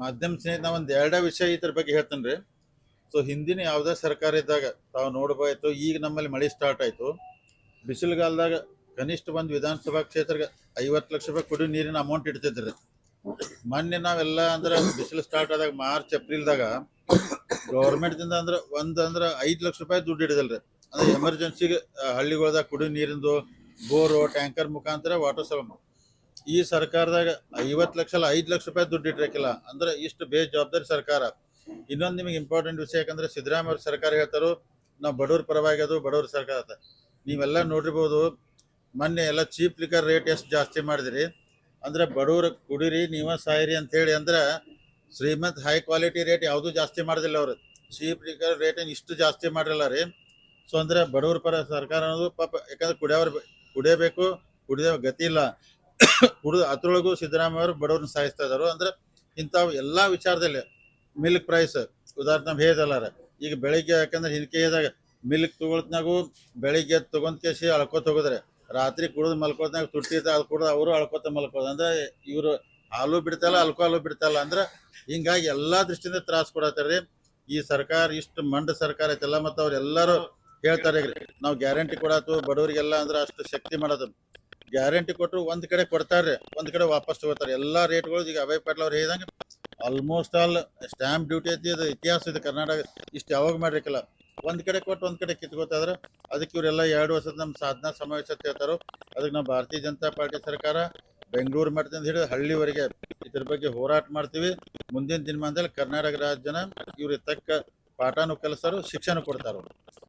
ಮಾಧ್ಯಮ ಸ್ನೇಹಿತ ನಾ ಒಂದು ಎರಡ ವಿಷಯ ಇದ್ರ ಬಗ್ಗೆ ಹೇಳ್ತೇನೆ ರೀ ಸೊ ಹಿಂದಿನ ಯಾವುದೇ ಸರ್ಕಾರ ಇದ್ದಾಗ ತಾವು ನೋಡ್ಬೋಯ್ತು ಈಗ ನಮ್ಮಲ್ಲಿ ಮಳೆ ಸ್ಟಾರ್ಟ್ ಆಯ್ತು. ಬಿಸಿಲುಗಾಲದಾಗ ಕನಿಷ್ಠ ಒಂದು ವಿಧಾನಸಭಾ ಕ್ಷೇತ್ರಕ್ಕೆ ಐವತ್ತು ಲಕ್ಷ ರೂಪಾಯಿ ಕುಡಿಯೋ ನೀರಿನ ಅಮೌಂಟ್ ಇಡ್ತಿದ್ರಿ. ಮೊನ್ನೆ ನಾವೆಲ್ಲ ಅಂದ್ರೆ ಬಿಸಿಲು ಸ್ಟಾರ್ಟ್ ಆದಾಗ ಮಾರ್ಚ್, ಏಪ್ರಿಲ್ದಾಗ ಗೌರ್ಮೆಂಟ್ದಿಂದ ಅಂದ್ರೆ ಒಂದು ಅಂದ್ರೆ ಐದು ಲಕ್ಷ ರೂಪಾಯಿ ದುಡ್ಡು ಹಿಡಿದಲ್ರಿ. ಅಂದ್ರೆ ಎಮರ್ಜೆನ್ಸಿಗೆ ಹಳ್ಳಿಗಳ್ದಾಗ ಕುಡಿಯೋ ನೀರಿಂದು, ಬೋರು, ಟ್ಯಾಂಕರ್ ಮುಖಾಂತರ ವಾಟರ್ ಸಲ ಈ ಸರ್ಕಾರದಾಗ ಐವತ್ತು ಲಕ್ಷ ಐದು ಲಕ್ಷ ರೂಪಾಯಿ ದುಡ್ಡು ಇಟ್ಟಿರಕಿಲ್ಲ ಅಂದ್ರೆ ಇಷ್ಟು ಬೇಜವಾಬ್ದಾರಿ ಸರ್ಕಾರ. ಇನ್ನೊಂದು ನಿಮಗೆ ಇಂಪಾರ್ಟೆಂಟ್ ವಿಷಯ ಯಾಕಂದ್ರೆ ಸಿದ್ದರಾಮಯ್ಯ ಅವ್ರ ಸರ್ಕಾರ ಹೇಳ್ತಾರೋ, ನಾವು ಬಡವ್ರ ಪರವಾಗಿ ಅದು, ಬಡವ್ರ ಸರ್ಕಾರ ಅಂತ ನೀವೆಲ್ಲ ನೋಡಿರ್ಬೋದು, ಮೊನ್ನೆ ಎಲ್ಲ ಚೀಪ್ ಲಿಕ್ಕರ್ ರೇಟ್ ಎಷ್ಟು ಜಾಸ್ತಿ ಮಾಡಿದ್ರಿ. ಅಂದ್ರೆ ಬಡವ್ರ ಕುಡೀರಿ, ನೀವ ಸಾಯಿರಿ ಅಂತ ಹೇಳಿ ಅಂದ್ರೆ ಶ್ರೀಮಂತ್ ಹೈ ಕ್ವಾಲಿಟಿ ರೇಟ್ ಯಾವುದೂ ಜಾಸ್ತಿ ಮಾಡಿದಿಲ್ಲ ಅವರು. ಚೀಪ್ ಲಿಕರ್ ರೇಟ್ ಇಷ್ಟು ಜಾಸ್ತಿ ಮಾಡಿರಲ್ಲ ರೀ. ಸೊ ಅಂದ್ರೆ ಬಡವ್ರ ಪರ ಸರ್ಕಾರ ಅನ್ನೋದು ಪಾಪ, ಯಾಕಂದ್ರೆ ಕುಡಿಯೋರು ಕುಡಿಯಬೇಕು, ಕುಡಿಯೋ ಗತಿ ಇಲ್ಲ. ಕುಡಿದು ಅದ್ರೊಳಗೂ ಸಿದ್ದರಾಮಯ್ಯ ಅವರು ಬಡವ್ರನ್ನ ಸಾಯಿಸ್ತಾ ಇದ್ದಾರೆ ಅಂದ್ರೆ ಇಂಥವು ಎಲ್ಲಾ ವಿಚಾರದಲ್ಲಿ ಮಿಲ್ಕ್ ಪ್ರೈಸ್ ಉದಾಹರಣೆ ಭೇದ ಹೇಳ್ದಲ್ಲಾರ ಈಗ ಬೆಳಿಗ್ಗೆ ಯಾಕಂದ್ರೆ ಹಿನ್ಕೆದಾಗ ಮಿಲ್ಕ್ ತಗೊಳ್ತ್ನಾಗು ಬೆಳಿಗ್ಗೆ ತಗೊಂಡ್ ಕೇಸಿ ಅಳ್ಕೋತ ಹೋಗಿದ್ರೆ. ರಾತ್ರಿ ಕುಡಿದು ಮಲ್ಕೋತ್ನಾಗ ತುಟ್ಟಿ ಅದು ಕುಡ್ದು ಅವರು ಅಳ್ಕೋತ ಮಲ್ಕೋದು. ಅಂದ್ರೆ ಇವರು ಹಾಲು ಬಿಡ್ತಲ್ಲ ಅಲ್ಕೋಹಾಲು ಬಿಡ್ತಲ್ಲ. ಅಂದ್ರೆ ಹಿಂಗಾಗಿ ಎಲ್ಲಾ ದೃಷ್ಟಿಯಿಂದ ತ್ರಾಸ ಕೊಡತ್ತಾರ್ರಿ ಈ ಸರ್ಕಾರ ಇಷ್ಟು ಮಂಡ ಸರ್ಕಾರ ಐತೆಲ್ಲ ಮತ್ತು ಅವ್ರೆಲ್ಲರೂ ಹೇಳ್ತಾರೆ ನಾವು ಗ್ಯಾರಂಟಿ ಕೊಡಾತು ಬಡವರಿಗೆಲ್ಲ ಅಂದ್ರೆ ಅಷ್ಟು ಶಕ್ತಿ ಮಾಡೋದು. ಗ್ಯಾರಂಟಿ ಕೊಟ್ಟರು ಒಂದ್ ಕಡೆ ಕೊಡ್ತಾರೆ ಒಂದ್ ಕಡೆ ವಾಪಸ್ ತಗೋತಾರೆ. ಎಲ್ಲಾ ರೇಟ್ಗಳು ಈಗ ಅಭಯ್ ಪಾಟೀಲ್ ಅವ್ರು ಹೇಳಿದಂಗೆ ಆಲ್ಮೋಸ್ಟ್ ಆಲ್ ಸ್ಟ್ಯಾಂಪ್ ಡ್ಯೂಟಿ ಐತಿ, ಅದು ಇತಿಹಾಸ ಇದೆ ಕರ್ನಾಟಕ. ಇಷ್ಟು ಯಾವಾಗ ಮಾಡಿರ್ಕಿಲ್ಲ. ಒಂದ್ ಕಡೆ ಕೊಟ್ಟು ಒಂದ್ ಕಡೆ ಕಿತ್ಕೋತಾದ್ರೆ ಅದಕ್ಕೆ ಇವರೆಲ್ಲ ಎರಡು ವರ್ಷದ ನಮ್ಮ ಸಾಧನಾ ಸಮಾವೇಶ ಹೇಳ್ತಾರೋ, ಅದಕ್ಕೆ ನಾವು ಭಾರತೀಯ ಜನತಾ ಪಾರ್ಟಿ ಸರ್ಕಾರ ಬೆಂಗಳೂರು ಮಟ್ಟದಿಂದ ಹಿಡಿದು ಹಳ್ಳಿವರೆಗೆ ಇದ್ರ ಬಗ್ಗೆ ಹೋರಾಟ ಮಾಡ್ತೀವಿ. ಮುಂದಿನ ದಿನಮಾನದಲ್ಲಿ ಕರ್ನಾಟಕ ರಾಜ್ಯನ ಇವ್ರಿಗೆ ತಕ್ಕ ಪಾಠನೂ ಕಲಿಸ್ತಾರೋ ಶಿಕ್ಷಣ ಕೊಡ್ತಾರೋ.